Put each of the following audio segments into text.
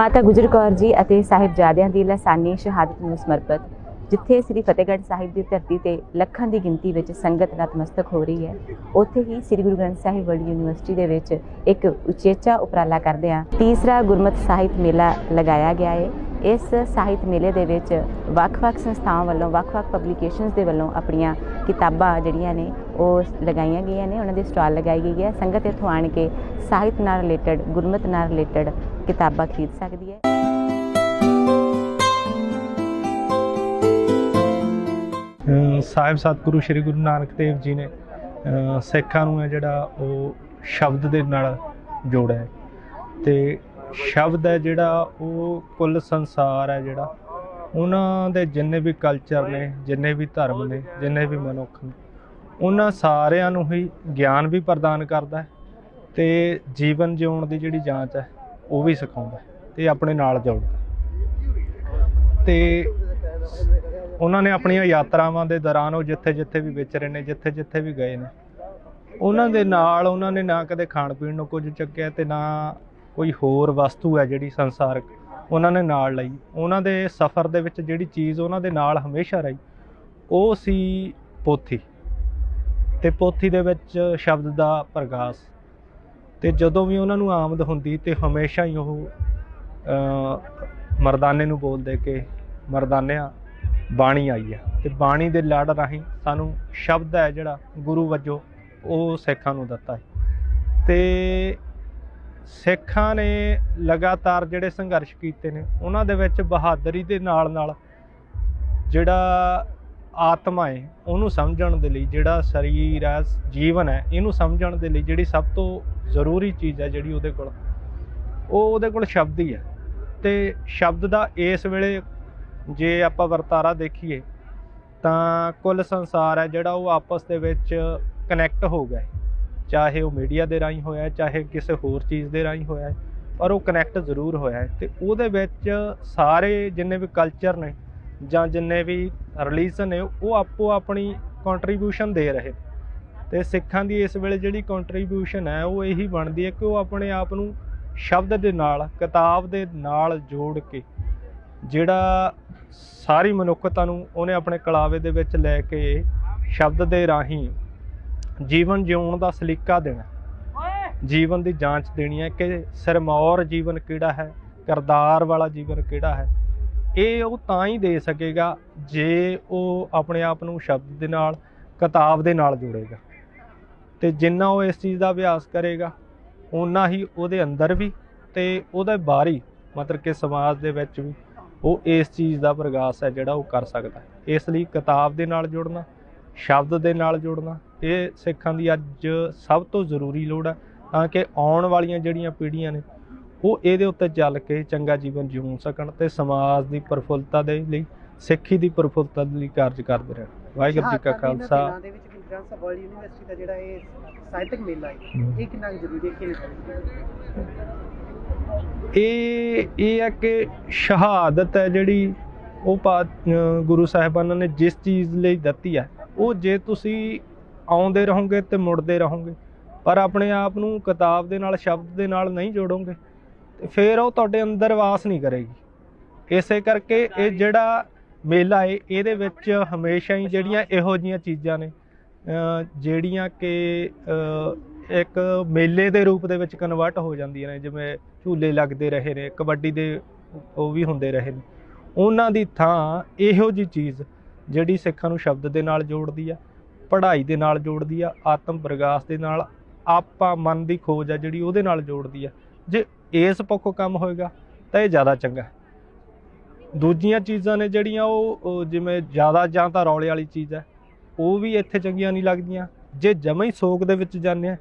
ਮਾਤਾ ਗੁਜਰ ਕੌਰ ਜੀ ਅਤੇ ਸਾਹਿਬਜ਼ਾਦਿਆਂ ਦੀ ਲਸਾਨੀ ਸ਼ਹਾਦਤ ਨੂੰ ਸਮਰਪਿਤ, ਜਿੱਥੇ ਸ੍ਰੀ ਫਤਿਹਗੜ੍ਹ ਸਾਹਿਬ ਦੀ ਧਰਤੀ ਤੇ ਲੱਖਾਂ ਦੀ ਗਿਣਤੀ ਵਿੱਚ ਸੰਗਤ ਨਤਮਸਤਕ ਹੋ ਰਹੀ ਹੈ, ਉੱਥੇ ਹੀ ਸ੍ਰੀ ਗੁਰੂ ਗ੍ਰੰਥ ਸਾਹਿਬ ਵਰਲਡ ਯੂਨੀਵਰਸਿਟੀ ਦੇ ਵਿੱਚ ਇੱਕ ਉਚੇਚਾ ਉਪਰਾਲਾ ਕਰਦਿਆਂ ਤੀਸਰਾ ਗੁਰਮਤਿ ਸਾਹਿਤ ਮੇਲਾ ਲਗਾਇਆ ਗਿਆ ਹੈ ਇਸ ਸਾਹਿਤ ਮੇਲੇ ਦੇ ਵਿੱਚ ਵੱਖ-ਵੱਖ ਸੰਸਥਾਵਾਂ ਵੱਲੋਂ, ਵੱਖ-ਵੱਖ ਪਬਲੀਕੇਸ਼ਨਸ ਦੇ ਵੱਲੋਂ ਆਪਣੀਆਂ ਕਿਤਾਬਾਂ ਜਿਹੜੀਆਂ ਨੇ, ਉਹ ਲਗਾਈਆਂ ਗਈਆਂ ਨੇ, ਉਹਨਾਂ ਦੇ ਸਟਾਲ ਲਗਾਈ ਗਈ ਹੈ। ਸੰਗਤ ਇੱਥੋਂ ਆਣ ਕੇ ਸਾਹਿਤ ਨਾਲ ਰਿਲੇਟਡ ਗੁਰਮਤਿ ਨਾਲ ਰਿਲੇਟਡ ਕਿਤਾਬਾਂ ਖਰੀਦ ਸਕਦੀ ਹੈ। ਸਾਹਿਬ ਸਤਿਗੁਰੂ ਸ੍ਰੀ ਗੁਰੂ ਨਾਨਕ ਦੇਵ ਜੀ ਨੇ ਸਿੱਖਾਂ ਨੂੰ ਹੈ ਜਿਹੜਾ ਉਹ ਸ਼ਬਦ ਦੇ ਨਾਲ ਜੋੜਿਆ ਹੈ। ਤੇ ਸ਼ਬਦ ਹੈ ਜਿਹੜਾ ਉਹ ਕੁੱਲ ਸੰਸਾਰ ਹੈ ਜਿਹੜਾ। ਉਹਨਾਂ ਦੇ ਜਿੰਨੇ ਵੀ ਕਲਚਰ ਨੇ, ਜਿੰਨੇ ਵੀ ਧਰਮ ਨੇ, ਜਿੰਨੇ ਵੀ ਮਨੁੱਖ ਨੇ, ਉਹਨਾਂ ਸਾਰਿਆਂ ਨੂੰ ਹੀ ਗਿਆਨ ਵੀ ਪ੍ਰਦਾਨ ਕਰਦਾ ਹੈ ਤੇ ਜੀਵਨ ਜਿਉਣ ਦੀ ਜਿਹੜੀ ਜਾਂਚ ਹੈ ਉਹ ਵੀ ਸਿਖਾਉਂਦਾ ਹੈ ਤੇ ਆਪਣੇ ਨਾਲ ਜੋੜਦਾ ਹੈ। ਤੇ ਉਹਨਾਂ ਨੇ ਆਪਣੀਆਂ ਯਾਤਰਾਵਾਂ ਦੇ ਦੌਰਾਨ ਉਹ ਜਿੱਥੇ-ਜਿੱਥੇ ਵੀ ਵਿਚਰੇ ਨੇ ਜਿੱਥੇ-ਜਿੱਥੇ ਵੀ ਗਏ ਨੇ, ਉਹਨਾਂ ਦੇ ਨਾਲ ਉਹਨਾਂ ਨੇ ਨਾ ਕਦੇ ਖਾਣ ਪੀਣ ਨੂੰ ਕੁਝ ਚੱਕਿਆ ਤੇ ਨਾ ਕੋਈ ਹੋਰ ਵਸਤੂ ਹੈ ਜਿਹੜੀ ਸੰਸਾਰਕ ਉਹਨਾਂ ਨੇ ਨਾਲ ਲਈ। ਉਹਨਾਂ ਦੇ ਸਫ਼ਰ ਦੇ ਵਿੱਚ ਜਿਹੜੀ ਚੀਜ਼ ਉਹਨਾਂ ਦੇ ਨਾਲ ਹਮੇਸ਼ਾ ਰਹੀ, ਉਹ ਸੀ ਪੋਥੀ। ਤੇ ਪੋਥੀ ਦੇ ਵਿੱਚ ਸ਼ਬਦ ਦਾ ਪ੍ਰਗਾਸ। ਤੇ ਜਦੋਂ ਵੀ ਉਹਨਾਂ ਨੂੰ ਆਮਦ ਹੁੰਦੀ ਤੇ ਹਮੇਸ਼ਾ ਹੀ ਉਹ ਮਰਦਾਨੇ ਨੂੰ ਬੋਲਦੇ ਕਿ ਮਰਦਾਨਿਆ ਬਾਣੀ ਆਈ ਹੈ ਤੇ ਬਾਣੀ ਦੇ ਲੜ ਰਾਹੀਂ ਸਾਨੂੰ ਸ਼ਬਦ ਹੈ ਜਿਹੜਾ ਗੁਰੂ ਵਜੋਂ ਉਹ ਸਿੱਖਾਂ ਨੂੰ ਦਿੱਤਾ ਹੈ। ਤੇ ਸਿੱਖਾਂ ਨੇ ਲਗਾਤਾਰ ਜਿਹੜੇ ਸੰਘਰਸ਼ ਕੀਤੇ ਨੇ, ਉਹਨਾਂ ਦੇ ਵਿੱਚ ਬਹਾਦਰੀ ਦੇ ਨਾਲ ਨਾਲ ਜਿਹੜਾ ਆਤਮਾ ਹੈ, ਉਹਨੂੰ ਸਮਝਣ ਦੇ ਲਈ ਜਿਹੜਾ ਸਰੀਰ ਹੈ, ਜੀਵਨ ਹੈ, ਇਹਨੂੰ ਸਮਝਣ ਦੇ ਲਈ ਜਿਹੜੀ ਸਭ ਤੋਂ ਜ਼ਰੂਰੀ ਚੀਜ਼ ਹੈ ਜਿਹੜੀ ਉਹਦੇ ਕੋਲ। ਉਹ ਉਹਦੇ ਕੋਲ ਸ਼ਬਦ ਹੀ ਹੈ। ਤੇ ਸ਼ਬਦ ਦਾ ਇਸ ਵੇਲੇ ਜੇ ਆਪਾਂ ਵਰਤਾਰਾ ਦੇਖੀਏ, ਤਾਂ ਕੁੱਲ ਸੰਸਾਰ ਹੈ ਜਿਹੜਾ ਉਹ ਆਪਸ ਦੇ ਵਿੱਚ ਕਨੈਕਟ ਹੋ ਗਿਆ ਚਾਹੇ ਉਹ ਮੀਡੀਆ ਦੇ ਰਾਹੀਂ ਹੋਇਆ ਚਾਹੇ ਕਿਸੇ ਹੋਰ ਚੀਜ਼ ਦੇ ਰਾਹੀਂ ਹੋਇਆ ਪਰ ਉਹ ਕਨੈਕਟ ਜ਼ਰੂਰ ਹੋਇਆ ਹੈ। ਤੇ ਉਹਦੇ ਵਿੱਚ ਸਾਰੇ ਜਿੰਨੇ ਵੀ ਕਲਚਰ ਨੇ ਜਾਂ ਜਿੰਨੇ ਵੀ ਰਿਲੀਜਨ ਨੇ, ਉਹ ਆਪੋ ਆਪਣੀ ਕੰਟਰੀਬਿਊਸ਼ਨ ਦੇ ਰਹੇ ਤੇ ਸਿੱਖਾਂ ਦੀ ਇਸ ਵੇਲੇ ਜਿਹੜੀ ਕੰਟਰੀਬਿਊਸ਼ਨ ਹੈ, ਉਹ ਇਹੀ ਬਣਦੀ ਹੈ ਕਿ ਉਹ ਆਪਣੇ ਆਪ ਨੂੰ ਸ਼ਬਦ ਦੇ ਨਾਲ, ਕਿਤਾਬ ਦੇ ਨਾਲ ਜੋੜ ਕੇ ਜਿਹੜਾ ਸਾਰੀ ਮਨੁੱਖਤਾ ਨੂੰ ਉਹਨੇ ਆਪਣੇ ਕਲਾਵੇ ਦੇ ਵਿੱਚ ਲੈ ਕੇ ਸ਼ਬਦ ਦੇ ਰਾਹੀਂ ਜੀਵਨ ਜਿਉਣ ਦਾ ਸਲੀਕਾ ਦੇਣਾ। ਜੀਵਨ ਦੀ ਜਾਂਚ ਦੇਣੀ ਹੈ ਕਿ ਸਿਰਮੌਰ ਜੀਵਨ ਕਿਹੜਾ ਹੈ ਕਰਦਾਰ ਵਾਲਾ ਜੀਵਨ ਕਿਹੜਾ ਹੈ। ਇਹ ਉਹ ਤਾਂ ਹੀ ਦੇ ਸਕੇਗਾ ਜੇ ਉਹ ਆਪਣੇ ਆਪ ਨੂੰ ਸ਼ਬਦ ਦੇ ਨਾਲ, ਕਿਤਾਬ ਦੇ ਨਾਲ ਜੋੜੇਗਾ। ਤੇ ਜਿੰਨਾ ਉਹ ਇਸ ਚੀਜ਼ ਦਾ ਅਭਿਆਸ ਕਰੇਗਾ ਓਨਾ ਹੀ ਉਹਦੇ ਅੰਦਰ ਵੀ ਤੇ ਉਹਦੇ ਬਾਹਰੀ ਮਤਲਬ ਕਿ ਸਮਾਜ ਦੇ ਵਿੱਚ ਵੀ ਉਹ ਇਸ ਚੀਜ਼ ਦਾ ਪ੍ਰਗਾਸ ਹੈ ਜਿਹੜਾ ਉਹ ਕਰ ਸਕਦਾ ਹੈ। ਇਸ ਲਈ ਕਿਤਾਬ ਦੇ ਨਾਲ ਜੁੜਨਾ ਸ਼ਬਦ ਦੇ ਨਾਲ ਜੁੜਨਾ ਇਹ ਸਿੱਖਾਂ ਦੀ ਅੱਜ ਸਭ ਤੋਂ ਜ਼ਰੂਰੀ ਲੋੜ ਹੈ ਤਾਂ ਕਿ ਆਉਣ ਵਾਲੀਆਂ ਜਿਹੜੀਆਂ ਪੀੜ੍ਹੀਆਂ ਨੇ ਉਹ ਇਹਦੇ ਉੱਤੇ ਚੱਲ ਕੇ ਚੰਗਾ ਜੀਵਨ ਜਿਉਂ ਸਕਣ ਤੇ ਸਮਾਜ ਦੀ ਪ੍ਰਫੁੱਲਤਾ ਦੇ ਲਈ ਸਿੱਖੀ ਦੀ ਪ੍ਰਫੁੱਲਤਾ ਦੇ ਲਈ ਕਾਰਜ ਕਰਦੇ ਰਹਿਣ। ਵਾਹਿਗੁਰੂ ਜੀ ਕਾ ਖਾਲਸਾ। ਸਾਹਿਬ ਵਰਲਡ ਯੂਨੀਵਰਸਿਟੀ ਦਾ ਜਿਹੜਾ ਇਹ ਸਾਹਿਤਕ ਮੇਲਾ ਹੈ ਇਹ ਕਿੰਨਾ ਕੁ ਜ਼ਰੂਰੀ ਹੈ ਕਿਹਨੇ ਇਹ ਇਹ ਹੈ ਕਿ ਸ਼ਹਾਦਤ ਹੈ ਜਿਹੜੀ ਉਹ ਗੁਰੂ ਸਾਹਿਬਾਨਾਂ ਨੇ ਜਿਸ ਚੀਜ਼ ਲਈ ਦਿੱਤੀ ਹੈ ਉਹ ਜੇ ਤੁਸੀਂ ਆਉਂਦੇ ਰਹੋਗੇ ਤੇ ਮੁੜਦੇ ਰਹੋਗੇ ਪਰ ਆਪਣੇ ਆਪ ਨੂੰ ਕਿਤਾਬ ਦੇ ਨਾਲ ਸ਼ਬਦ ਦੇ ਨਾਲ ਨਹੀਂ ਜੋੜੋਗੇ ਤੇ ਫਿਰ ਉਹ ਤੁਹਾਡੇ ਅੰਦਰ ਵਾਸ ਨਹੀਂ ਕਰੇਗੀ। ਇਸੇ ਕਰਕੇ ਇਹ ਜਿਹੜਾ ਮੇਲਾ ਹੈ ਇਹਦੇ ਵਿੱਚ ਹਮੇਸ਼ਾ ਹੀ ਜਿਹੜੀਆਂ ਇਹੋ ਜੀਆਂ ਚੀਜ਼ਾਂ ਨੇ ਜਿਹੜੀਆਂ ਕਿ ਇੱਕ ਮੇਲੇ ਦੇ ਰੂਪ ਦੇ ਵਿੱਚ ਕਨਵਰਟ ਹੋ ਜਾਂਦੀਆਂ ਨੇ, ਜਿਵੇਂ ਝੂਲੇ ਲੱਗਦੇ ਰਹੇ ਨੇ, ਕਬੱਡੀ ਦੇ ਉਹ ਵੀ ਹੁੰਦੇ ਰਹੇ ਨੇ। ਉਹਨਾਂ ਦੀ ਥਾਂ ਇਹੋ ਜੀ ਚੀਜ਼ ਜਿਹੜੀ ਸਿੱਖਾਂ ਨੂੰ ਸ਼ਬਦ ਦੇ ਨਾਲ ਜੋੜਦੀ ਆ, ਪੜ੍ਹਾਈ ਦੇ ਨਾਲ ਜੋੜਦੀ ਆ, ਆਤਮ ਪ੍ਰਗਾਸ ਦੇ ਨਾਲ, ਆਪਾ ਮਨ ਦੀ ਖੋਜ ਆ ਜਿਹੜੀ ਉਹਦੇ ਨਾਲ ਜੋੜਦੀ ਆ। ਜੇ ਇਸ ਪੱਖੋਂ ਕੰਮ ਹੋਏਗਾ ਤਾਂ ਇਹ ਜ਼ਿਆਦਾ ਚੰਗਾ ਦੂਜੀਆਂ ਚੀਜ਼ਾਂ ਨੇ ਜਿਹੜੀਆਂ ਉਹ ਜਿਵੇਂ ਜ਼ਿਆਦਾ ਜਾਂ ਤਾਂ ਰੌਲੇ ਵਾਲੀ ਚੀਜ਼ ਹੈ ਉਹ ਵੀ ਇੱਥੇ ਚੰਗੀਆਂ ਨਹੀਂ ਲੱਗਦੀਆਂ। ਜੇ ਜਮਾਂ ਹੀ ਸੋਗ ਦੇ ਵਿੱਚ ਜਾਂਦੇ ਆ,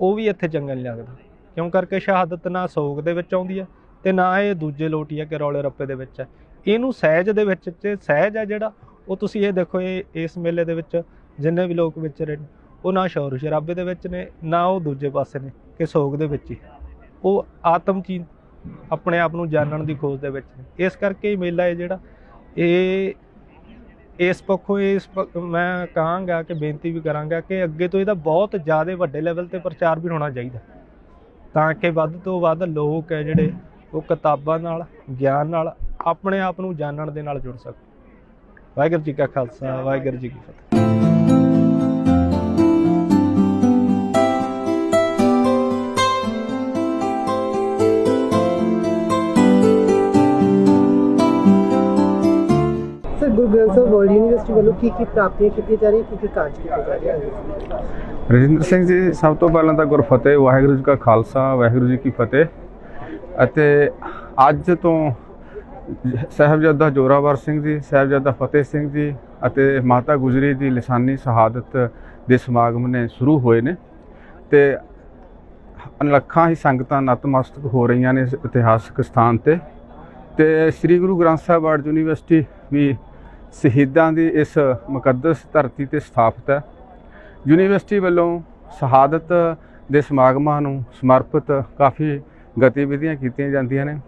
ਉਹ ਵੀ ਇੱਥੇ ਚੰਗਾ ਨਹੀਂ ਲੱਗਦਾ। ਕਿਉਂ ਕਰਕੇ ਸ਼ਹਾਦਤ ਨਾ ਸੋਗ ਦੇ ਵਿੱਚ ਆਉਂਦੀ ਹੈ ਤੇ ਨਾ ਇਹ ਦੂਜੇ ਲੋਟੀ ਹੈ ਕਿ ਰੌਲੇ ਰੱਪੇ ਦੇ ਵਿੱਚ ਹੈ ਇਹਨੂੰ ਸਹਿਜ ਦੇ ਵਿੱਚ ਤੇ ਸਹਿਜ ਹੈ ਜਿਹੜਾ, ਉਹ ਤੁਸੀਂ ਇਹ ਦੇਖੋ ਇਹ, ਇਸ ਮੇਲੇ ਦੇ ਵਿੱਚ ਜਿੰਨੇ ਵੀ ਲੋਕ ਵਿਚਰੇ ਨੇ, ਉਹ ਨਾ ਸ਼ੌਰ ਸ਼ਰਾਬੇ ਦੇ ਵਿੱਚ ਨੇ, ਨਾ ਉਹ ਦੂਜੇ ਪਾਸੇ ਨੇ ਕਿ ਸੋਗ ਦੇ ਵਿੱਚ ਹੀ। ਉਹ ਆਤਮ ਚੀ ਆਪਣੇ ਆਪ ਨੂੰ ਜਾਣਨ ਦੀ ਖੋਜ ਦੇ ਵਿੱਚ ਨੇ। ਇਸ ਕਰਕੇ ਇਹ ਮੇਲਾ ਹੈ ਜਿਹੜਾ, ਇਹ ਇਸ ਪੱਖੋਂ ਇਸ ਪ- ਮੈਂ ਕਹਾਂਗਾ ਕਿ, ਬੇਨਤੀ ਵੀ ਕਰਾਂਗਾ ਕਿ ਅੱਗੇ ਤੋਂ ਇਹਦਾ ਬਹੁਤ ਜ਼ਿਆਦਾ ਵੱਡੇ ਲੈਵਲ ਤੇ ਪ੍ਰਚਾਰ ਵੀ ਹੋਣਾ ਚਾਹੀਦਾ। ਤਾਂ ਕਿ ਵੱਧ ਤੋਂ ਵੱਧ ਲੋਕ ਹੈ ਜਿਹੜੇ ਉਹ ਕਿਤਾਬਾਂ ਨਾਲ, ਗਿਆਨ ਨਾਲ ਆਪਣੇ ਆਪ ਨੂੰ ਜਾਣਨ ਦੇ ਨਾਲ ਜੁੜ ਸਕਣ। ਵਾਹਿਗੁਰੂ ਜੀ ਕਾ ਖਾਲਸਾ, ਵਾਹਿਗੁਰੂ ਜੀ ਕੀ ਫਤਿਹ। ਗੁਰੂ ਗ੍ਰੰਥ ਸਾਹਿਬ ਵਰਲਡ ਯੂਨੀਵਰਸਿਟੀ ਵੱਲੋਂ ਕੀ ਕੀ ਪ੍ਰਾਪਤੀਆਂ ਕੀਤੀਆਂ ਜਾ ਰਹੀਆਂ, ਕੀ ਕੀ ਕਾਰਜ ਕੀਤੇ ਜਾ ਰਹੇ ਹਨ? ਰਜਿੰਦਰ ਸਿੰਘ ਜੀ, ਸਭ ਤੋਂ ਪਹਿਲਾਂ ਤਾਂ ਗੁਰਫਤਿਹ, ਵਾਹਿਗੁਰੂ ਜੀ ਕਾ ਖਾਲਸਾ, ਵਾਹਿਗੁਰੂ ਜੀ ਕੀ ਫਤਿਹ। ਅਤੇ ਅੱਜ ਤੋਂ ਸਾਹਿਬਜ਼ਾਦਾ ਜੋਰਾਵਰ ਸਿੰਘ ਜੀ, ਸਾਹਿਬਜ਼ਾਦਾ ਫਤਿਹ ਸਿੰਘ ਜੀ ਅਤੇ ਮਾਤਾ ਗੁਜਰੀ ਦੀ ਲਿਸਾਨੀ ਸ਼ਹਾਦਤ ਦੇ ਸਮਾਗਮ ਨੇ ਸ਼ੁਰੂ ਹੋਏ ਨੇ। ਤੇ ਲੱਖਾਂ ਹੀ ਸੰਗਤਾਂ ਨਤਮਸਤਕ ਹੋ ਰਹੀਆਂ ਨੇ ਇਸ ਇਤਿਹਾਸਕ ਸਥਾਨ ਤੇ। ਤੇ ਸ੍ਰੀ ਗੁਰੂ ਗ੍ਰੰਥ ਸਾਹਿਬ ਵਰਲਡ ਯੂਨੀਵਰਸਿਟੀ ਵੀ ਸ਼ਹੀਦਾਂ ਦੀ ਇਸ ਮੁਕੱਦਸ ਧਰਤੀ ਤੇ ਸਥਾਪਿਤ ਹੈ। ਯੂਨੀਵਰਸਿਟੀ ਵੱਲੋਂ ਸ਼ਹਾਦਤ ਦੇ ਸਮਾਗਮਾਂ ਨੂੰ ਸਮਰਪਿਤ ਕਾਫੀ ਗਤੀਵਿਧੀਆਂ ਕੀਤੀਆਂ ਜਾਂਦੀਆਂ ਨੇ।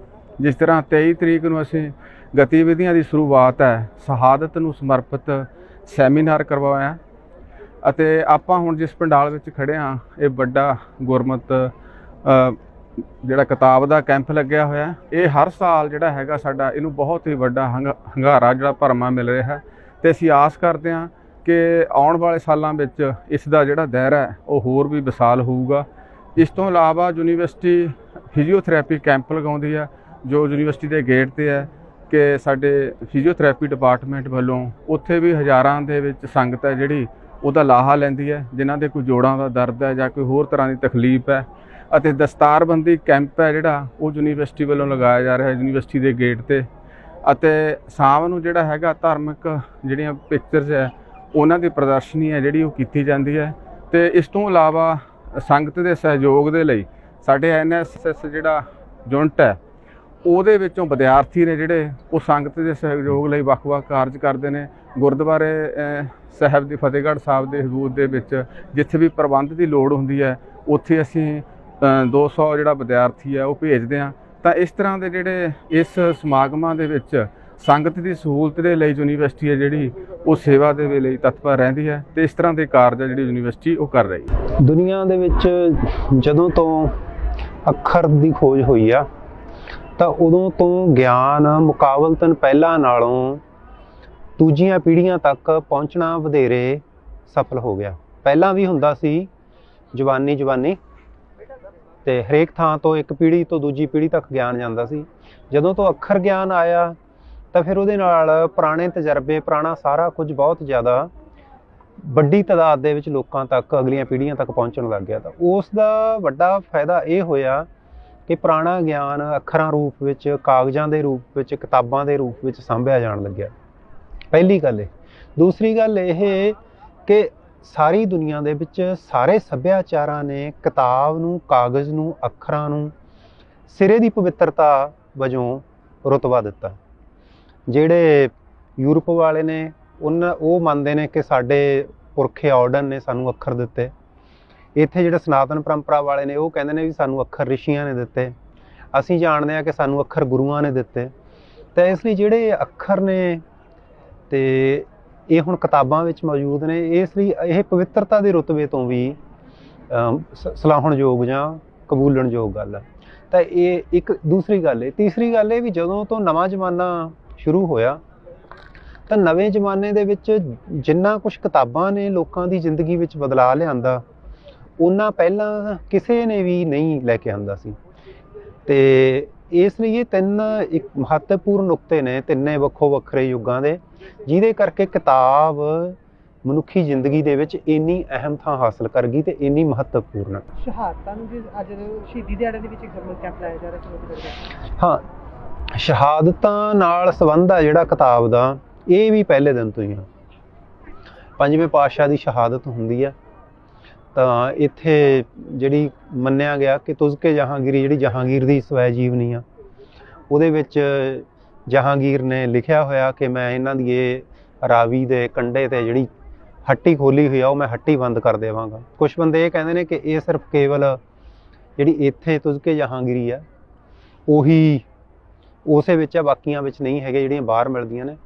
ਜਿਸ ਤਰ੍ਹਾਂ 23 ਤਰੀਕ ਨੂੰ ਅਸੀਂ ਗਤੀਵਿਧੀਆਂ ਦੀ ਸ਼ੁਰੂਆਤ ਹੈ, ਸ਼ਹਾਦਤ ਨੂੰ ਸਮਰਪਿਤ ਸੈਮੀਨਾਰ ਕਰਵਾਇਆ ਅਤੇ ਆਪਾਂ ਹੁਣ ਜਿਸ ਪੰਡਾਲ ਵਿੱਚ ਖੜੇ ਹਾਂ, ਇਹ ਵੱਡਾ ਗੁਰਮਤ ਜਿਹੜਾ ਕਿਤਾਬ ਦਾ ਕੈਂਪ ਲੱਗਿਆ ਹੋਇਆ ਇਹ ਹਰ ਸਾਲ ਜਿਹੜਾ ਹੈਗਾ ਸਾਡਾ ਇਹਨੂੰ ਬਹੁਤ ਹੀ ਵੱਡਾ ਹੰਗ- ਹੰਗਾਰਾ ਜਿਹੜਾ ਭਰਮਾ ਮਿਲ ਰਿਹਾ ਹੈ। ਤੇ ਅਸੀਂ ਆਸ ਕਰਦੇ ਹਾਂ ਕਿ ਆਉਣ ਵਾਲੇ ਸਾਲਾਂ ਵਿੱਚ ਇਸ ਦਾ ਜਿਹੜਾ ਦਾਇਰਾ ਹੈ, ਉਹ ਹੋਰ ਵੀ ਵਿਸ਼ਾਲ ਹੋਊਗਾ। ਇਸ ਤੋਂ ਇਲਾਵਾ ਯੂਨੀਵਰਸਿਟੀ ਫਿਜ਼ੀਓਥੈਰੇਪੀ ਕੈਂਪ ਲਗਾਉਂਦੀ ਹੈ, ਜੋ ਯੂਨੀਵਰਸਿਟੀ ਦੇ ਗੇਟ ਤੇ ਹੈ ਕਿ ਸਾਡੇ ਫਿਜ਼ੀਓਥੈਰੇਪੀ ਡਿਪਾਰਟਮੈਂਟ ਵੱਲੋਂ ਉੱਥੇ ਵੀ ਹਜ਼ਾਰਾਂ ਦੇ ਵਿੱਚ ਸੰਗਤ ਹੈ ਜਿਹੜੀ ਉਹਦਾ ਲਾਹਾ ਲੈਂਦੀ ਹੈ, ਜਿਨ੍ਹਾਂ ਦੇ ਕੋਈ ਜੋੜਾਂ ਦਾ ਦਰਦ ਹੈ ਜਾਂ ਕੋਈ ਹੋਰ ਤਰ੍ਹਾਂ ਦੀ ਤਕਲੀਫ ਹੈ। ਅਤੇ ਦਸਤਾਰਬੰਦੀ ਕੈਂਪ ਹੈ ਜਿਹੜਾ, ਉਹ ਯੂਨੀਵਰਸਿਟੀ ਵੱਲੋਂ ਲਗਾਇਆ ਜਾ ਰਿਹਾ ਹੈ, ਯੂਨੀਵਰਸਿਟੀ ਦੇ ਗੇਟ ਤੇ। ਅਤੇ ਸ਼ਾਮ ਨੂੰ ਜਿਹੜਾ ਹੈਗਾ ਧਾਰਮਿਕ ਜਿਹੜੀਆਂ ਪਿਕਚਰਸ ਹੈ, ਉਹਨਾਂ ਦੀ ਪ੍ਰਦਰਸ਼ਨੀ ਹੈ ਜਿਹੜੀ ਉਹ ਕੀਤੀ ਜਾਂਦੀ ਹੈ। ਤੇ ਇਸ ਤੋਂ ਇਲਾਵਾ ਸੰਗਤ ਦੇ ਸਹਿਯੋਗ ਦੇ ਲਈ ਸਾਡੇ ਐਨਐਸਐਸ ਜਿਹੜਾ ਯੂਨਿਟ ਹੈ, ਉਹਦੇ ਵਿੱਚੋਂ ਵਿਦਿਆਰਥੀ ਨੇ ਜਿਹੜੇ, ਉਹ ਸੰਗਤ ਦੇ ਸਹਿਯੋਗ ਲਈ ਵੱਖ-ਵੱਖ ਕਾਰਜ ਕਰਦੇ ਨੇ। ਗੁਰਦੁਆਰੇ ਸਾਹਿਬ ਦੀ ਫਤਿਹਗੜ੍ਹ ਸਾਹਿਬ ਦੇ ਹਜ਼ੂਰ ਦੇ ਵਿੱਚ ਜਿੱਥੇ ਵੀ ਪ੍ਰਬੰਧ ਦੀ ਲੋੜ ਹੁੰਦੀ ਹੈ, ਉੱਥੇ ਅਸੀਂ 200 ਜਿਹੜਾ ਵਿਦਿਆਰਥੀ ਹੈ ਉਹ ਭੇਜਦੇ ਹਾਂ ਤਾਂ ਇਸ ਤਰ੍ਹਾਂ ਦੇ ਜਿਹੜੇ ਇਸ ਸਮਾਗਮਾਂ ਦੇ ਵਿੱਚ ਸੰਗਤ ਦੀ ਸਹੂਲਤ ਦੇ ਲਈ ਯੂਨੀਵਰਸਿਟੀ ਹੈ ਜਿਹੜੀ, ਉਹ ਸੇਵਾ ਦੇ ਲਈ ਤਤਪਰ ਰਹਿੰਦੀ ਹੈ ਤੇ ਇਸ ਤਰ੍ਹਾਂ ਦੇ ਕਾਰਜ ਹੈ ਜਿਹੜੀ ਯੂਨੀਵਰਸਿਟੀ ਉਹ ਕਰ ਰਹੀ ਹੈ। ਦੁਨੀਆ ਦੇ ਵਿੱਚ ਜਦੋਂ ਤੋਂ ਅੱਖਰ ਦੀ ਖੋਜ ਹੋਈ ਆ, ਤਾਂ ਉਦੋਂ ਤੋਂ ਗਿਆਨ ਮੁਕਾਬਲਤਨ ਪਹਿਲਾਂ ਨਾਲੋਂ ਦੂਜੀਆਂ ਪੀੜ੍ਹੀਆਂ ਤੱਕ ਪਹੁੰਚਣਾ ਵਧੇਰੇ ਸਫਲ ਹੋ ਗਿਆ। ਪਹਿਲਾਂ ਵੀ ਹੁੰਦਾ ਸੀ, ਜਵਾਨੀ ਜਵਾਨੀ ਤੇ ਹਰੇਕ ਥਾਂ ਤੋਂ ਇੱਕ ਪੀੜ੍ਹੀ ਤੋਂ ਦੂਜੀ ਪੀੜ੍ਹੀ ਤੱਕ ਗਿਆਨ ਜਾਂਦਾ ਸੀ। ਜਦੋਂ ਤੋਂ ਅੱਖਰ ਗਿਆਨ ਆਇਆ, ਤਾਂ ਫਿਰ ਉਹਦੇ ਨਾਲ ਪੁਰਾਣੇ ਤਜਰਬੇ, ਪੁਰਾਣਾ ਸਾਰਾ ਕੁਝ ਬਹੁਤ ਜ਼ਿਆਦਾ ਵੱਡੀ ਤਾਦਾਦ ਦੇ ਵਿੱਚ ਲੋਕਾਂ ਤੱਕ, ਅਗਲੀਆਂ ਪੀੜ੍ਹੀਆਂ ਤੱਕ ਪਹੁੰਚਣ ਲੱਗ ਗਿਆ। ਤਾਂ ਉਸ ਦਾ ਵੱਡਾ ਫਾਇਦਾ ਇਹ ਹੋਇਆ ਕਿ ਪੁਰਾਣਾ ਗਿਆਨ ਅੱਖਰਾਂ ਰੂਪ ਵਿੱਚ, ਕਾਗਜ਼ਾਂ ਦੇ ਰੂਪ ਵਿੱਚ, ਕਿਤਾਬਾਂ ਦੇ ਰੂਪ ਵਿੱਚ ਸਾਂਭਿਆ ਜਾਣ ਲੱਗਿਆ। ਪਹਿਲੀ ਗੱਲ ਇਹ। ਦੂਸਰੀ ਗੱਲ ਇਹ ਕਿ ਸਾਰੀ ਦੁਨੀਆ ਦੇ ਵਿੱਚ ਸਾਰੇ ਸੱਭਿਆਚਾਰਾਂ ਨੇ ਕਿਤਾਬ ਨੂੰ, ਕਾਗਜ਼ ਨੂੰ, ਅੱਖਰਾਂ ਨੂੰ ਸਿਰੇ ਦੀ ਪਵਿੱਤਰਤਾ ਵਜੋਂ ਰੁਤਬਾ ਦਿੱਤਾ। ਜਿਹੜੇ ਯੂਰਪ ਵਾਲੇ ਨੇ, ਉਹਨਾਂ, ਉਹ ਮੰਨਦੇ ਨੇ ਕਿ ਸਾਡੇ ਪੁਰਖੇ ਆਰਡਨ ਨੇ ਸਾਨੂੰ ਅੱਖਰ ਦਿੱਤੇ। ਇੱਥੇ ਜਿਹੜੇ ਸਨਾਤਨ ਪਰੰਪਰਾ ਵਾਲੇ ਨੇ, ਉਹ ਕਹਿੰਦੇ ਨੇ ਵੀ ਸਾਨੂੰ ਅੱਖਰ ਰਿਸ਼ੀਆਂ ਨੇ ਦਿੱਤੇ। ਅਸੀਂ ਜਾਣਦੇ ਹਾਂ ਕਿ ਸਾਨੂੰ ਅੱਖਰ ਗੁਰੂਆਂ ਨੇ ਦਿੱਤੇ। ਤਾਂ ਇਸ ਲਈ ਜਿਹੜੇ ਅੱਖਰ ਨੇ ਤੇ ਇਹ ਹੁਣ ਕਿਤਾਬਾਂ ਵਿੱਚ ਮੌਜੂਦ ਨੇ ਇਸ ਲਈ ਇਹ ਪਵਿੱਤਰਤਾ ਦੇ ਰੁਤਬੇ ਤੋਂ ਵੀ ਅਮ, ਸ- ਸਲਾਹੁਣਯੋਗ ਜਾਂ ਕਬੂਲਣਯੋਗ ਗੱਲ ਹੈ। ਤਾਂ ਇਹ ਇੱਕ ਦੂਸਰੀ ਗੱਲ ਹੈ। ਤੀਸਰੀ ਗੱਲ ਇਹ ਵੀ ਜਦੋਂ ਤੋਂ ਨਵਾਂ ਜ਼ਮਾਨਾ ਸ਼ੁਰੂ ਹੋਇਆ ਤਾਂ ਨਵੇਂ ਜ਼ਮਾਨੇ ਦੇ ਵਿੱਚ ਜਿੰਨਾ ਕੁਝ ਕਿਤਾਬਾਂ ਨੇ ਲੋਕਾਂ ਦੀ ਜ਼ਿੰਦਗੀ ਵਿੱਚ ਬਦਲਾਅ ਲਿਆਂਦਾ ਉਹਨਾਂ ਪਹਿਲਾਂ ਕਿਸੇ ਨੇ ਵੀ ਨਹੀਂ ਲੈ ਕੇ ਆਂਦਾ ਸੀ। ਤੇ ਇਸ ਲਈ ਇਹ ਤਿੰਨ ਇੱਕ ਮਹੱਤਵਪੂਰਨ ਨੁਕਤੇ ਨੇ ਤਿੰਨੇ ਵੱਖੋ ਵੱਖਰੇ ਯੁੱਗਾਂ ਦੇ ਜਿਹਦੇ ਕਰਕੇ ਕਿਤਾਬ ਮਨੁੱਖੀ ਜ਼ਿੰਦਗੀ ਦੇ ਵਿੱਚ ਇੰਨੀ ਅਹਿਮ ਥਾਂ ਹਾਸਲ ਕਰ ਗਈ ਤੇ ਇੰਨੀ ਮਹੱਤਵਪੂਰਨ ਹੈ। ਸ਼ਹਾਦਤਾਂ ਨੂੰ ਜੀ ਅੱਜ ਸ਼ਹੀਦੀ ਦਿਹਾੜੇ ਦੇ ਵਿੱਚ ਇੱਕ ਕੈਂਪ ਲਾਇਆ ਜਾ ਰਿਹਾ ਬਾਰੇ ਹਾਂ ਸ਼ਹਾਦਤਾਂ ਨਾਲ ਸੰਬੰਧ ਆ ਜਿਹੜਾ ਕਿਤਾਬ ਦਾ ਇਹ ਵੀ ਪਹਿਲੇ ਦਿਨ ਤੋਂ ਹੀ ਆ। ਪੰਜਵੇਂ ਪਾਤਸ਼ਾਹ ਦੀ ਸ਼ਹਾਦਤ ਹੁੰਦੀ ਆ। ਤਾਂ ਇੱਥੇ ਜਿਹੜੀ ਮੰਨਿਆ ਗਿਆ ਕਿ ਤੁਜ਼ਕੇ ਜਹਾਂਗੀਰੀ, ਜਿਹੜੀ ਜਹਾਂਗੀਰ ਦੀ ਸਵੈ ਜੀਵਨੀ ਆ, ਉਹਦੇ ਵਿੱਚ ਜਹਾਂਗੀਰ ਨੇ ਲਿਖਿਆ ਹੋਇਆ ਕਿ ਮੈਂ ਇਹਨਾਂ ਦੀ ਇਹ ਰਾਵੀ ਦੇ ਕੰਢੇ ਤੇ ਜਿਹੜੀ ਹੱਟੀ ਖੋਲੀ ਹੋਈ ਆ, ਉਹ ਮੈਂ ਹੱਟੀ ਬੰਦ ਕਰ ਦੇਵਾਂਗਾ। ਕੁਝ ਬੰਦੇ ਇਹ ਕਹਿੰਦੇ ਨੇ ਕਿ ਇਹ ਸਿਰਫ ਕੇਵਲ ਜਿਹੜੀ ਇੱਥੇ ਤੁਜ਼ਕੇ ਜਹਾਂਗੀਰੀ ਆ, ਉਹੀ, ਉਸੇ ਵਿੱਚ ਆ, ਬਾਕੀਆਂ ਵਿੱਚ ਨਹੀਂ ਹੈਗੇ ਜਿਹੜੀਆਂ ਬਾਹਰ ਮਿਲਦੀਆਂ ਨੇ।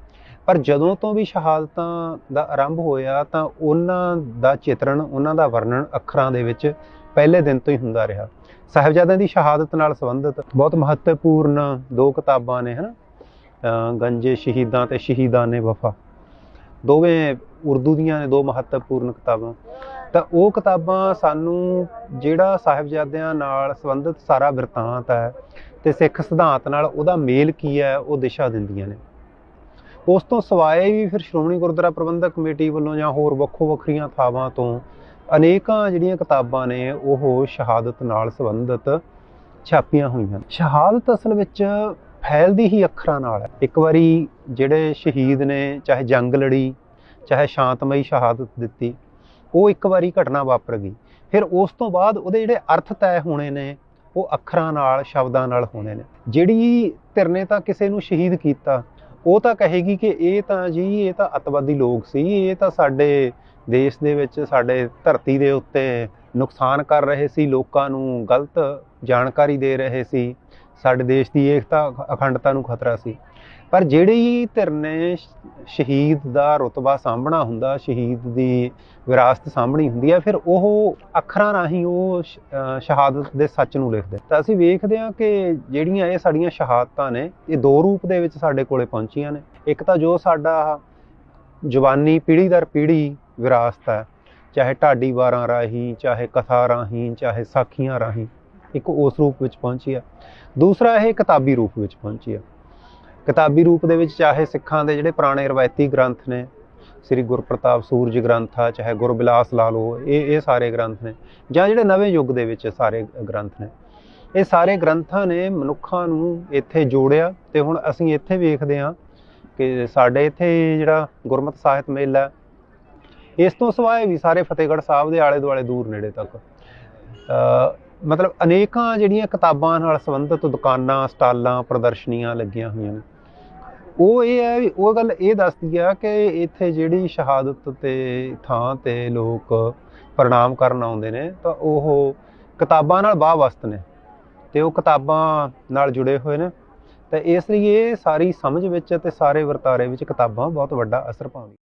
ਪਰ ਜਦੋਂ ਤੋਂ ਵੀ ਸ਼ਹਾਦਤਾਂ ਦਾ ਆਰੰਭ ਹੋਇਆ ਤਾਂ ਉਹਨਾਂ ਦਾ ਚਿਤਰਣ, ਉਹਨਾਂ ਦਾ ਵਰਣਨ ਅੱਖਰਾਂ ਦੇ ਵਿੱਚ ਪਹਿਲੇ ਦਿਨ ਤੋਂ ਹੀ ਹੁੰਦਾ ਰਿਹਾ। ਸਾਹਿਬਜ਼ਾਦਿਆਂ ਦੀ ਸ਼ਹਾਦਤ ਨਾਲ ਸੰਬੰਧਿਤ ਬਹੁਤ ਮਹੱਤਵਪੂਰਨ ਦੋ ਕਿਤਾਬਾਂ ਨੇ, ਹਨਾ? ਅਹ ਗੰਜੇ ਸ਼ਹੀਦਾਂ ਤੇ ਸ਼ਹੀਦਾਂ ਨੇ ਵਫਾ। ਦੋਵੇਂ ਉਰਦੂ ਦੀਆਂ ਨੇ, ਦੋ ਮਹੱਤਵਪੂਰਨ ਕਿਤਾਬਾਂ। ਤਾਂ ਉਹ ਕਿਤਾਬਾਂ ਸਾਨੂੰ ਜਿਹੜਾ ਸਾਹਿਬਜ਼ਾਦਿਆਂ ਨਾਲ ਸੰਬੰਧਿਤ ਸਾਰਾ ਵਰਤਾਂਤ ਹੈ ਤੇ ਸਿੱਖ ਸਿਧਾਂਤ ਨਾਲ ਉਹਦਾ ਮੇਲ ਕੀ ਹੈ, ਉਹ ਦਿਸ਼ਾ ਦਿੰਦੀਆਂ ਨੇ। ਉਸ ਤੋਂ ਸਿਵਾਏ ਵੀ ਫਿਰ ਸ਼੍ਰੋਮਣੀ ਗੁਰਦੁਆਰਾ ਪ੍ਰਬੰਧਕ ਕਮੇਟੀ ਵੱਲੋਂ ਜਾਂ ਹੋਰ ਵੱਖੋ ਵੱਖਰੀਆਂ ਥਾਵਾਂ ਤੋਂ ਅਨੇਕਾਂ ਜਿਹੜੀਆਂ ਕਿਤਾਬਾਂ ਨੇ, ਉਹ ਸ਼ਹਾਦਤ ਨਾਲ ਸੰਬੰਧਿਤ ਛਾਪੀਆਂ ਹੋਈਆਂ। ਸ਼ਹਾਦਤ ਅਸਲ ਵਿੱਚ ਫੈਲਦੀ ਹੀ ਅੱਖਰਾਂ ਨਾਲ ਹੈ। ਇੱਕ ਵਾਰੀ ਜਿਹੜੇ ਸ਼ਹੀਦ ਨੇ, ਚਾਹੇ ਜੰਗ ਲੜੀ, ਚਾਹੇ ਸ਼ਾਂਤਮਈ ਸ਼ਹਾਦਤ ਦਿੱਤੀ, ਉਹ ਇੱਕ ਵਾਰੀ ਘਟਨਾ ਵਾਪਰ ਗਈ। ਫਿਰ ਉਸ ਤੋਂ ਬਾਅਦ ਉਹਦੇ ਜਿਹੜੇ ਅਰਥ ਤੈਅ ਹੋਣੇ ਨੇ, ਉਹ ਅੱਖਰਾਂ ਨਾਲ, ਸ਼ਬਦਾਂ ਨਾਲ ਹੋਣੇ ਨੇ। ਜਿਹੜੀ ਧਿਰ ਨੇ ਤਾਂ ਕਿਸੇ ਨੂੰ ਸ਼ਹੀਦ ਕੀਤਾ ਉਹ ਤਾਂ ਕਹੇਗੀ ਕਿ ਇਹ ਤਾਂ ਜੀ, ਇਹ ਤਾਂ ਅਤਵਾਦੀ ਲੋਕ ਸੀ, ਇਹ ਤਾਂ ਸਾਡੇ ਦੇਸ਼ ਦੇ ਵਿੱਚ, ਸਾਡੇ ਧਰਤੀ ਦੇ ਉੱਤੇ ਨੁਕਸਾਨ ਕਰ ਰਹੇ ਸੀ, ਲੋਕਾਂ ਨੂੰ ਗਲਤ ਜਾਣਕਾਰੀ ਦੇ ਰਹੇ ਸੀ, ਸਾਡੇ ਦੇਸ਼ ਦੀ ਏਕਤਾ ਅਖੰਡਤਾ ਨੂੰ ਖਤਰਾ ਸੀ। ਪਰ ਜਿਹੜੀ ਧਿਰ ਨੇ ਸ਼ਹੀਦ ਦਾ ਰੁਤਬਾ ਸਾਂਭਣਾ ਹੁੰਦਾ, ਸ਼ਹੀਦ ਦੀ ਵਿਰਾਸਤ ਸਾਂਭਣੀ ਹੁੰਦੀ ਹੈ ਫਿਰ ਉਹ ਅੱਖਰਾਂ ਰਾਹੀਂ ਉਹ ਸ਼ਹਾਦਤ ਦੇ ਸੱਚ ਨੂੰ ਲਿਖਦੇ ਤਾਂ ਅਸੀਂ ਵੇਖਦੇ ਹਾਂ ਕਿ ਜਿਹੜੀਆਂ ਇਹ ਸਾਡੀਆਂ ਸ਼ਹਾਦਤਾਂ ਨੇ, ਇਹ ਦੋ ਰੂਪ ਦੇ ਵਿੱਚ ਸਾਡੇ ਕੋਲੇ ਪਹੁੰਚੀਆਂ ਨੇ। ਇੱਕ ਤਾਂ ਜੋ ਸਾਡਾ ਜਵਾਨੀ ਪੀੜ੍ਹੀ ਦਰ ਪੀੜ੍ਹੀ ਵਿਰਾਸਤ ਹੈ, ਚਾਹੇ ਢਾਡੀ ਵਾਰਾਂ ਰਾਹੀਂ, ਚਾਹੇ ਕਥਾ ਰਾਹੀਂ, ਚਾਹੇ ਸਾਖੀਆਂ ਰਾਹੀਂ, ਇੱਕ ਉਸ ਰੂਪ ਵਿੱਚ ਪਹੁੰਚੀ ਆ। ਦੂਸਰਾ ਇਹ ਕਿਤਾਬੀ ਰੂਪ ਵਿੱਚ ਪਹੁੰਚੀ ਆ। ਕਿਤਾਬੀ ਰੂਪ ਦੇ ਵਿੱਚ ਚਾਹੇ ਸਿੱਖਾਂ ਦੇ ਜਿਹੜੇ ਪੁਰਾਣੇ ਰਵਾਇਤੀ ਗ੍ਰੰਥ ਨੇ, ਸ੍ਰੀ ਗੁਰਪ੍ਰਤਾਪ ਸੂਰਜ ਗ੍ਰੰਥ ਆ, ਚਾਹੇ ਗੁਰਬਿਲਾਸ ਲਾ ਲਓ ਇਹ ਇਹ ਸਾਰੇ ਗ੍ਰੰਥ ਨੇ, ਜਾਂ ਜਿਹੜੇ ਨਵੇਂ ਯੁੱਗ ਦੇ ਵਿੱਚ ਸਾਰੇ ਗ੍ਰੰਥ ਨੇ। ਇਹ ਸਾਰੇ ਗ੍ਰੰਥਾਂ ਨੇ ਮਨੁੱਖਾਂ ਨੂੰ ਇੱਥੇ ਜੋੜਿਆ ਤੇ ਹੁਣ ਅਸੀਂ ਇੱਥੇ ਵੇਖਦੇ ਹਾਂ ਕਿ ਸਾਡੇ ਇੱਥੇ ਜਿਹੜਾ ਗੁਰਮਤਿ ਸਾਹਿਤ ਮੇਲਾ, ਇਸ ਤੋਂ ਸਿਵਾਏ ਵੀ ਸਾਰੇ ਫਤਿਹਗੜ੍ਹ ਸਾਹਿਬ ਦੇ ਆਲੇ ਦੁਆਲੇ ਦੂਰ ਨੇੜੇ ਤੱਕ ਮਤਲਬ ਅਨੇਕਾਂ ਜਿਹੜੀਆਂ ਕਿਤਾਬਾਂ ਨਾਲ ਸੰਬੰਧਿਤ ਦੁਕਾਨਾਂ, ਸਟਾਲਾਂ, ਪ੍ਰਦਰਸ਼ਨੀਆਂ ਲੱਗੀਆਂ ਹੋਈਆਂ ਨੇ। ਉਹ ਇਹ ਹੈ ਵੀ ਉਹ ਗੱਲ ਇਹ ਦੱਸਦੀ ਆ ਕਿ ਇੱਥੇ ਜਿਹੜੀ ਸ਼ਹਾਦਤ ਤੇ ਥਾਂ ਤੇ ਲੋਕ ਪ੍ਰਣਾਮ ਕਰਨ ਆਉਂਦੇ ਨੇ, ਤਾਂ ਉਹ ਕਿਤਾਬਾਂ ਨਾਲ ਵਾਹ-ਵਸਤ ਨੇ ਤੇ ਉਹ ਕਿਤਾਬਾਂ ਨਾਲ ਜੁੜੇ ਹੋਏ ਨੇ ਤੇ ਇਸ ਲਈ ਇਹ ਸਾਰੀ ਸਮਝ ਵਿੱਚ ਤੇ ਸਾਰੇ ਵਰਤਾਰੇ ਵਿੱਚ ਕਿਤਾਬਾਂ ਬਹੁਤ ਵੱਡਾ ਅਸਰ ਪਾਉਂਦੀਆਂ।